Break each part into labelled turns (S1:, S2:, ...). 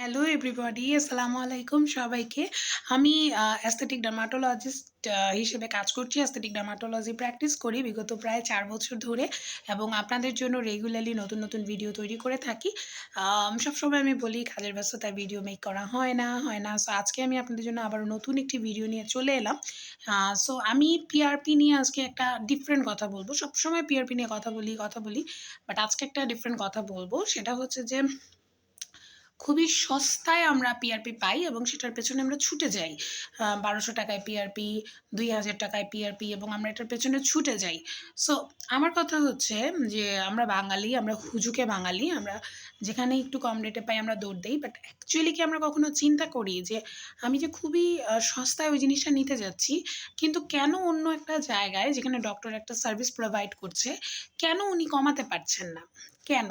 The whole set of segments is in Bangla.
S1: হ্যালো এভরিবডি আসসালামু আলাইকুম সবাইকে। আমি অ্যাস্থেটিক ডার্মাটোলজিস্ট হিসেবে কাজ করছি। অ্যাস্থেটিক ডার্মাটোলজি প্র্যাকটিস করি বিগত প্রায় চার বছর ধরে এবং আপনাদের জন্য রেগুলারলি নতুন নতুন ভিডিও তৈরি করে থাকি। সবসময় আমি বলি, কাজের ব্যস্ততায় ভিডিও মেক করা হয় না হয় না। সো আজকে আমি আপনাদের জন্য আবার নতুন একটি ভিডিও নিয়ে চলে এলাম। সো আমি পিআরপি নিয়ে আজকে একটা ডিফারেন্ট কথা বলব। সবসময় পিআরপি নিয়ে কথা বলি কথা বলি বাট আজকে একটা ডিফারেন্ট কথা বলব। সেটা হচ্ছে যে খুবই সস্তায় আমরা পিআরপি পাই এবং সেটার পেছনে আমরা ছুটে যাই। বারোশো টাকায় পিআরপি দুই হাজার টাকায় পিআরপি এবং আমরা এটার পেছনে ছুটে যাই। সো আমার কথা হচ্ছে যে আমরা বাঙালি, আমরা হুজুকে বাঙালি, আমরা যেখানে একটু কম রেটে পাই আমরা দৌড় দিই। বাট অ্যাকচুয়ালি কি আমরা কখনো চিন্তা করি যে আমি যে খুবই সস্তায় ওই জিনিসটা নিতে যাচ্ছি, কিন্তু কেন অন্য একটা জায়গায় যেখানে ডক্টর একটা সার্ভিস প্রোভাইড করছে, কেন উনি কমাতে পারছেন না? কেন?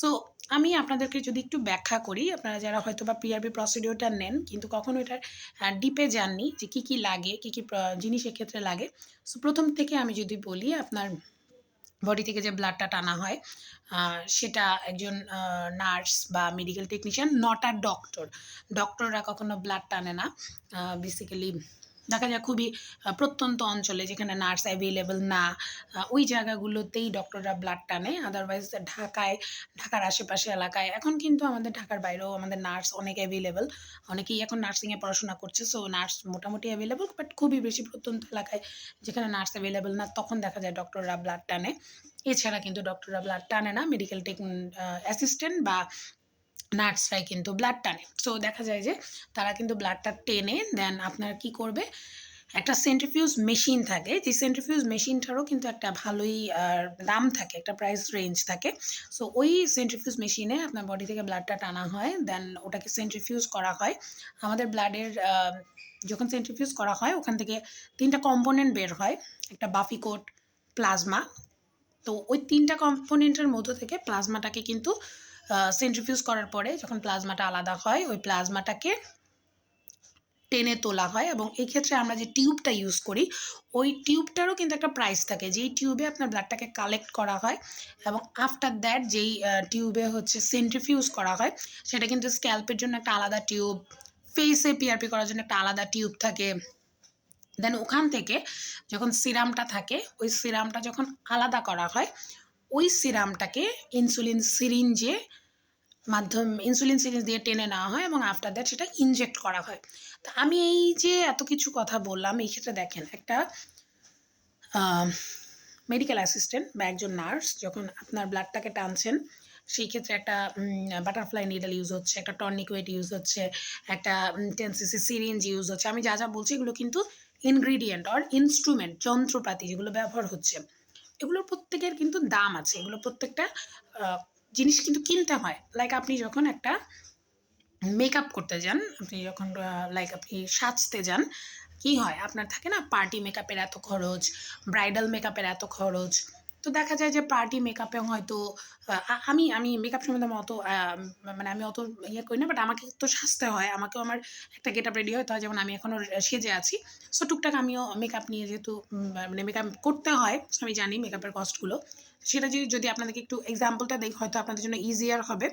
S1: সো আমি আপনাদেরকে যদি একটু ব্যাখ্যা করি, আপনারা যারা হয়তো বা পিআরবি প্রসিডিওরটা নেন, কিন্তু কখনো এটার ডিপে যাননি যে কী কী লাগে, কী কী জিনিস এক্ষেত্রে লাগে। সো প্রথম থেকে আমি যদি বলি, আপনার বডি থেকে যে ব্লাডটা টানা হয় সেটা একজন নার্স বা মেডিকেল টেকনিশিয়ান নট আর ডক্টর ডক্টররা কখনো ব্লাড টানে না। বেসিক্যালি দেখা যায় খুবই প্রত্যন্ত অঞ্চলে যেখানে নার্স অ্যাভেলেবল না ওই জায়গাগুলোতেই ডক্টররা ব্লাড টানে। আদারওয়াইজ ঢাকায়, ঢাকার আশেপাশে এলাকায়। এখন কিন্তু আমাদের ঢাকার বাইরেও আমাদের নার্স অনেক অ্যাভেলেবল অনেকেই এখন নার্সিংয়ে পড়াশোনা করছে সো নার্স মোটামুটি অ্যাভেলেবল বাট খুবই বেশি প্রত্যন্ত এলাকায় যেখানে নার্স অ্যাভেলেবল না, তখন দেখা যায় ডক্টররা ব্লাড টানে। এছাড়া কিন্তু ডক্টররা ব্লাড টানে না। মেডিকেল টেক অ্যাসিস্ট্যান্ট বা নার্সরাই কিন্তু ব্লাড টানে। সো দেখা যায় যে তারা কিন্তু ব্লাডটা টেনে দেন আপনার কি করবে? একটা সেন্ট্রিফিউজ মেশিন থাকে। যে সেন্ট্রিফিউজ মেশিনটারও কিন্তু একটা ভালোই দাম থাকে, একটা প্রাইস রেঞ্জ থাকে। সো ওই সেন্ট্রিফিউজ মেশিনে আপনার বডি থেকে ব্লাডটা টানা হয় দেন ওটাকে সেন্ট্রিফিউজ করা হয়। আমাদের ব্লাডের যখন সেন্ট্রিফিউজ করা হয়, ওখান থেকে তিনটা কম্পোনেন্ট বের হয়। একটা বাফিকোট প্লাজমা তো ওই তিনটা কম্পোনেন্টের মধ্য থেকে প্লাজমাটাকে কিন্তু সেন্ট্রিফিউজ করার পরে যখন প্লাজমাটা আলাদা হয়, ওই প্লাজমাটাকে টেনে তোলা হয় এবং এই ক্ষেত্রে আমরা যে টিউবটা ইউজ করি, ওই টিউবটারও কিন্তু একটা প্রাইস থাকে। যেই টিউবে আপনার ব্লাডটাকে কালেক্ট করা হয় এবং আফটার দ্যাট যেই টিউবে হচ্ছে সেন্ট্রিফিউজ করা হয়, সেটা কিন্তু স্ক্যাল্পের জন্য একটা আলাদা টিউব ফেসে পিআরপি করার জন্য একটা আলাদা টিউব থাকে। দেন ওখান থেকে যখন সিরামটা থাকে, ওই সিরামটা যখন আলাদা করা হয় ওই সিরামটাকে ইনসুলিন সিরিঞ্জে মাধ্যম ইনসুলিন সিরিঞ্জ দিয়ে টেনে নেওয়া হয় এবং আফটার দ্যাট সেটা ইনজেক্ট করা হয়। তো আমি এই যে এত কিছু কথা বললাম, এই ক্ষেত্রে দেখেন, একটা মেডিকেল অ্যাসিস্ট্যান্ট বা একজন নার্স যখন আপনার ব্লাডটাকে টানছেন, সেই ক্ষেত্রে একটা বাটারফ্লাই নিডল ইউজ হচ্ছে, একটা টর্নিকুয়েট ইউজ হচ্ছে, একটা টেন সিসি সিরিঞ্জ ইউজ হচ্ছে। আমি যা যা বলছি এগুলো কিন্তু ইনগ্রিডিয়েন্ট অর ইনস্ট্রুমেন্ট যন্ত্রপাতি যেগুলো ব্যবহার হচ্ছে। এগুলোর প্রত্যেকের কিন্তু দাম আছে। এগুলো প্রত্যেকটা জিনিস কিন্তু কিনতে হয়। লাইক আপনি যখন একটা মেকআপ করতে যান, আপনি যখন লাইক আপনি সাজতে যান, কি হয়? আপনার থাকে না পার্টি মেকআপের এত খরচ ব্রাইডাল মেকআপের এত খরচ তো দেখা যায় যে পার্টি মেকআপে হয়তো আমি আমি মেকআপ সম্বন্ধে অত মানে আমি অত ইয়ে করি না বাট আমাকে তো সাজতে হয়, আমাকেও আমার একটা গেট আপ রেডি হতে হয়, যেমন আমি এখনও সেজে আছি। সো টুকটাক আমিও মেকআপ নিয়ে যেহেতু মানে মেকআপ করতে হয় আমি জানি মেকআপের কস্টগুলো সেটা যদি যদি আপনাদেরকে একটু এক্সাম্পলটা দিই, হয়তো আপনাদের জন্য ইজিয়ার হবে।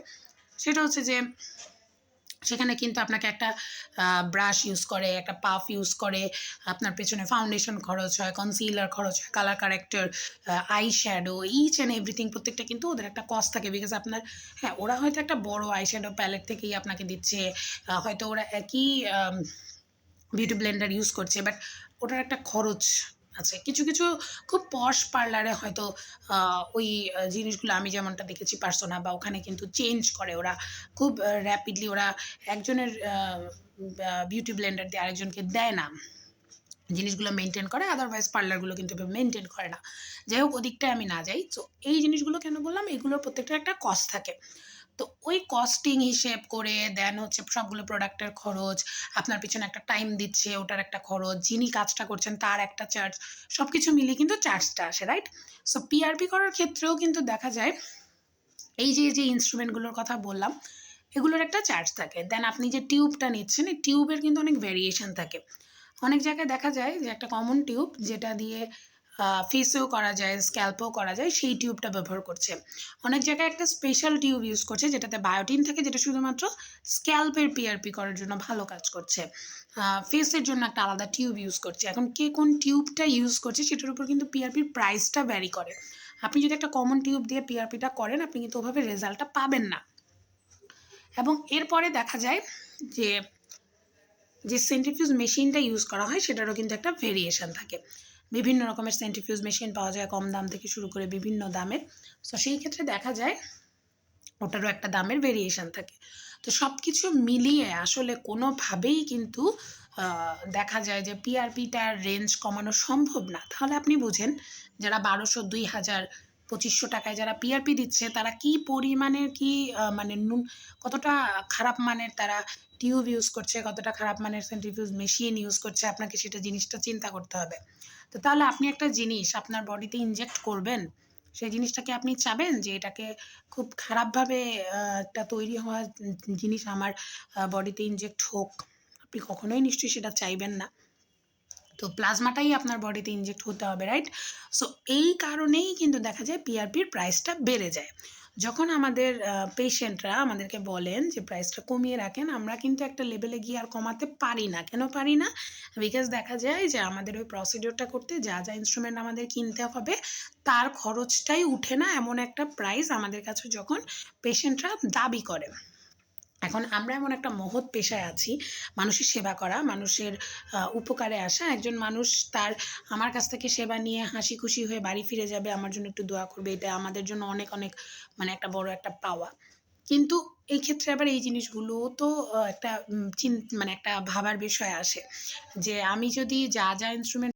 S1: সেটা হচ্ছে যে সেখানে কিন্তু আপনাকে একটা ব্রাশ ইউজ করে, একটা পাফ ইউজ করে, আপনার পেছনে ফাউন্ডেশন খরচ হয় কনসিলার খরচ হয় colour corrector eye shadow each and everything প্রত্যেকটা কিন্তু ওদের একটা কস্ট থাকে বিকজ আপনার হ্যাঁ ওরা হয়তো একটা বড় আই শ্যাডো প্যালেট থেকেই আপনাকে দিচ্ছে হয়তো ওরা একই বিউটি ব্লেন্ডার ইউজ করছে বাট ওটার একটা খরচ আছে। কিছু কিছু খুব পশ পার্লারে হয়তো ওই জিনিসগুলো আমি যেমনটা দেখেছি পার্সোনা বা ওখানে কিন্তু চেঞ্জ করে ওরা। খুব র্যাপিডলি ওরা একজনের বিউটি ব্লেন্ডার দিয়ে আরেকজনকে দেয় না। জিনিসগুলো মেনটেন করে আদারওয়াইজ পার্লারগুলো কিন্তু মেনটেন করে না। যাই হোক, ওদিকটায় আমি না যাই। তো এই জিনিসগুলো কেন বললাম? এগুলোর প্রত্যেকটা একটা কস্ট থাকে। তো ওই কস্টিং হিসেব করে দেন হচ্ছে সবগুলো প্রোডাক্টের খরচ, আপনার পিছনে একটা টাইম দিচ্ছে, ওটার একটা খরচ, যিনি কাজটা করছেন তার একটা চার্জ সব কিছু মিলিয়ে কিন্তু চার্জটা আসে রাইট সো পিআরপি করার ক্ষেত্রেও কিন্তু দেখা যায়, এই যে যে ইনস্ট্রুমেন্টগুলোর কথা বললাম, এগুলোর একটা চার্জ থাকে। দেন আপনি যে টিউবটা নিচ্ছেন, এই টিউবের কিন্তু অনেক ভেরিয়েশন থাকে। অনেক জায়গায় দেখা যায় যে একটা কমন টিউব যেটা দিয়ে ফেসেও করা যায় স্ক্যাল্পেও করা যায়, সেই টিউবটা ব্যবহার করছে। অনেক জায়গায় একটা স্পেশাল টিউব ইউজ করছে, যেটাতে বায়োটিন থাকে, যেটা শুধুমাত্র স্ক্যাল্পের পিআরপি করার জন্য ভালো কাজ করছে। ফেসের জন্য একটা আলাদা টিউব ইউজ করছে। এখন কে কোন টিউবটা ইউজ করছে, সেটার উপর কিন্তু পিআরপির প্রাইসটা ভ্যারি করে। আপনি যদি একটা কমন টিউব দিয়ে পিআরপিটা করেন, আপনি কিন্তু ওভাবে রেজাল্টটা পাবেন না। এবং এরপরে দেখা যায় যে যে সেন্ট্রিফিউজ মেশিনটা ইউজ করা হয়, সেটারও কিন্তু একটা ভেরিয়েশন থাকে। বিভিন্ন রকমের সেন্টিফিউজ মেশিন পাওয়া যায় কম দাম থেকে শুরু করে বিভিন্ন দামের তো সেই ক্ষেত্রে দেখা যায় ওটারও একটা দামের ভেরিয়েশান থাকে। তো সব কিছু মিলিয়ে আসলে কোনোভাবেই কিন্তু দেখা যায় যে পিআরপিটার রেঞ্জ কমানো সম্ভব না। তাহলে আপনি বুঝেন, যারা বারোশো, দুই হাজার পঁচিশশো টাকায় যারা পিআরপি দিচ্ছে, তারা কি পরিমাণের কি মানে নুন, কতটা খারাপ মানের তারা টিউব ইউজ করছে, কতটা খারাপ মানের সেন্ট্রিফিউজ মেশিন ইউজ করছে, আপনাকে সেটা জিনিসটা চিন্তা করতে হবে। তো তাহলে আপনি একটা জিনিস আপনার বডিতে ইনজেক্ট করবেন, সেই জিনিসটাকে আপনি চাবেন যে এটাকে খুব খারাপভাবে একটা তৈরি হওয়া জিনিস আমার বডিতে ইনজেক্ট হোক। আপনি কখনোই নিশ্চয়ই সেটা চাইবেন না। তো প্লাজমাটাই আপনার বডিতে ইনজেক্ট হতে হবে রাইট সো এই কারণেই কিন্তু দেখা যায় পিআরপির প্রাইসটা বেড়ে যায়। যখন আমাদের পেশেন্টরা আমাদেরকে বলেন যে প্রাইসটা কমিয়ে রাখেন, আমরা কিন্তু একটা লেভেলে গিয়ে আর কমাতে পারি না। কেন পারি না? বিকজ দেখা যায় যে আমাদের ওই প্রসিডিওরটা করতে যা যা ইনস্ট্রুমেন্ট আমাদের কিনতে হবে, তার খরচটাই উঠে না এমন একটা প্রাইস আমাদের কাছে যখন পেশেন্টরা দাবি করে। এখন আমরা এমন একটা মহৎ পেশায় আছি, মানুষের সেবা করা, মানুষের উপকারে আসা। একজন মানুষ তার, আমার কাছ থেকে সেবা নিয়ে হাসি খুশি হয়ে বাড়ি ফিরে যাবে, আমার জন্য একটু দোয়া করবে, এটা আমাদের জন্য অনেক অনেক মানে একটা বড় একটা পাওয়া। কিন্তু এই ক্ষেত্রে আবার এই জিনিসগুলো তো একটা চিন মানে একটা ভাবার বিষয় আসে যে আমি যদি যা যা ইনস্ট্রুমেন্ট